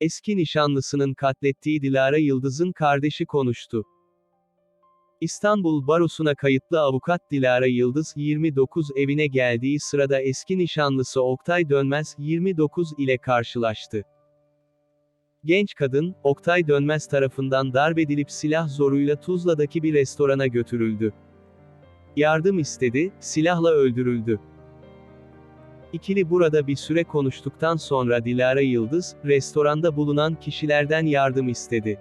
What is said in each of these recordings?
Eski nişanlısının katlettiği Dilara Yıldız'ın kardeşi konuştu. İstanbul Barosu'na kayıtlı avukat Dilara Yıldız 29 evine geldiği sırada eski nişanlısı Oktay Dönmez 29 ile karşılaştı. Genç kadın, Oktay Dönmez tarafından darbedilip silah zoruyla Tuzla'daki bir restorana götürüldü. Yardım istedi, silahla öldürüldü. İkili burada bir süre konuştuktan sonra Dilara Yıldız, restoranda bulunan kişilerden yardım istedi.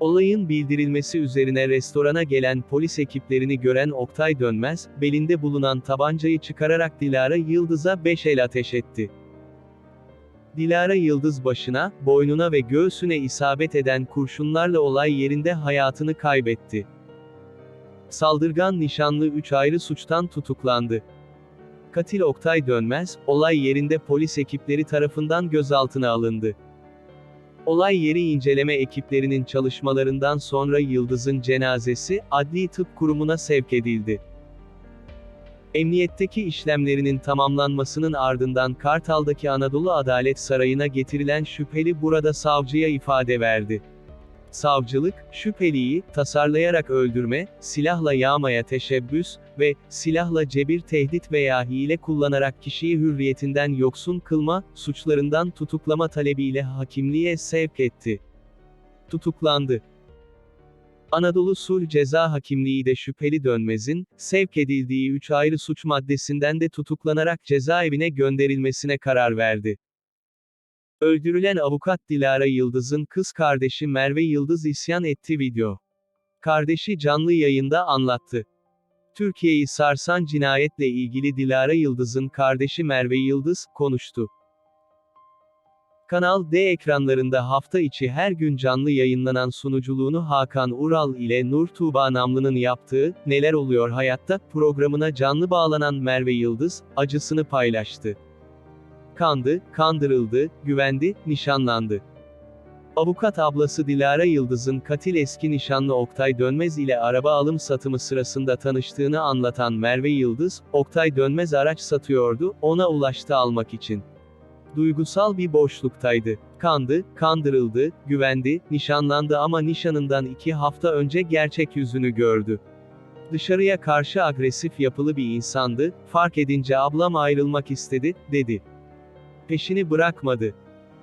Olayın bildirilmesi üzerine restorana gelen polis ekiplerini gören Oktay Dönmez, belinde bulunan tabancayı çıkararak Dilara Yıldız'a beş el ateş etti. Dilara Yıldız başına, boynuna ve göğsüne isabet eden kurşunlarla olay yerinde hayatını kaybetti. Saldırgan nişanlı 3 ayrı suçtan tutuklandı. Katil Oktay Dönmez, olay yerinde polis ekipleri tarafından gözaltına alındı. Olay yeri inceleme ekiplerinin çalışmalarından sonra Yıldız'ın cenazesi, Adli Tıp Kurumu'na sevk edildi. Emniyetteki işlemlerinin tamamlanmasının ardından Kartal'daki Anadolu Adalet Sarayı'na getirilen şüpheli burada savcıya ifade verdi. Savcılık, şüpheliyi, tasarlayarak öldürme, silahla yağmaya teşebbüs ve silahla cebir tehdit veya hile kullanarak kişiyi hürriyetinden yoksun kılma, suçlarından tutuklama talebiyle hakimliğe sevk etti. Tutuklandı. Anadolu Sulh Ceza Hakimliği de şüpheli dönmezin, sevk edildiği üç ayrı suç maddesinden de tutuklanarak cezaevine gönderilmesine karar verdi. Öldürülen avukat Dilara Yıldız'ın kız kardeşi Merve Yıldız isyan etti video. Kardeşi canlı yayında anlattı. Türkiye'yi sarsan cinayetle ilgili Dilara Yıldız'ın kardeşi Merve Yıldız, konuştu. Kanal D ekranlarında hafta içi her gün canlı yayınlanan sunuculuğunu Hakan Ural ile Nur Tuğba Namlı'nın yaptığı, Neler Oluyor Hayatta, programına canlı bağlanan Merve Yıldız, acısını paylaştı. Kandı, kandırıldı, güvendi, nişanlandı. Avukat ablası Dilara Yıldız'ın katil eski nişanlı Oktay Dönmez ile araba alım satımı sırasında tanıştığını anlatan Merve Yıldız, Oktay Dönmez araç satıyordu, ona ulaştı almak için. Duygusal bir boşluktaydı. Kandı, kandırıldı, güvendi, nişanlandı ama nişanından iki hafta önce gerçek yüzünü gördü. Dışarıya karşı agresif yapılı bir insandı, fark edince ablam ayrılmak istedi, dedi. Peşini bırakmadı.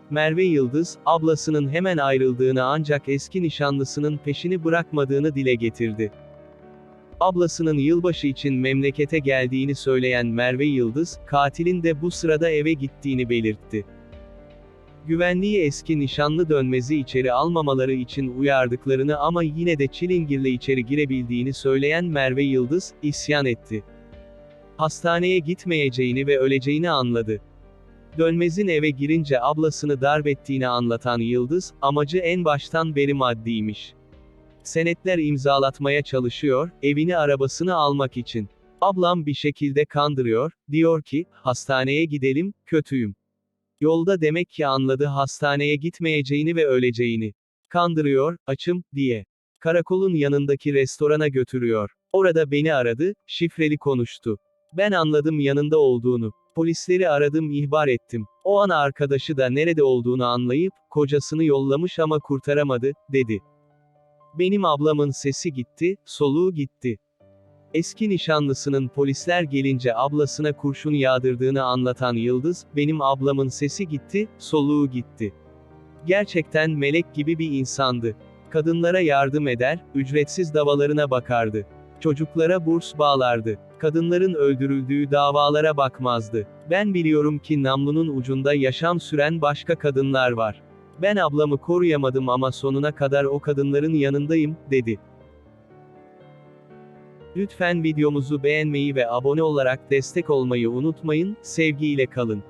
Merve Yıldız, ablasının hemen ayrıldığını ancak eski nişanlısının peşini bırakmadığını dile getirdi. Ablasının yılbaşı için memlekete geldiğini söyleyen Merve Yıldız, katilin de bu sırada eve gittiğini belirtti. Güvenliği eski nişanlı dönmezi içeri almamaları için uyardıklarını ama yine de çilingirle içeri girebildiğini söyleyen Merve Yıldız, isyan etti. Hastaneye gitmeyeceğini ve öleceğini anladı. Dönmez'in eve girince ablasını darp ettiğini anlatan Yıldız, amacı en baştan beri maddiymiş. Senetler imzalatmaya çalışıyor, evini arabasını almak için. Ablam bir şekilde kandırıyor, diyor ki, hastaneye gidelim, kötüyüm. Yolda demek ki anladı hastaneye gitmeyeceğini ve öleceğini. Kandırıyor, açım, diye. Karakolun yanındaki restorana götürüyor. Orada beni aradı, şifreli konuştu. Ben anladım yanında olduğunu. Polisleri aradım ihbar ettim. O an arkadaşı da nerede olduğunu anlayıp, kocasını yollamış ama kurtaramadı, dedi. Benim ablamın sesi gitti, soluğu gitti. Eski nişanlısının polisler gelince ablasına kurşun yağdırdığını anlatan Yıldız, benim ablamın sesi gitti, soluğu gitti. Gerçekten melek gibi bir insandı. Kadınlara yardım eder, ücretsiz davalarına bakardı. Çocuklara burs bağlardı. Kadınların öldürüldüğü davalara bakmazdı. Ben biliyorum ki namlunun ucunda yaşam süren başka kadınlar var. Ben ablamı koruyamadım ama sonuna kadar o kadınların yanındayım, dedi. Lütfen videomuzu beğenmeyi ve abone olarak destek olmayı unutmayın, sevgiyle kalın.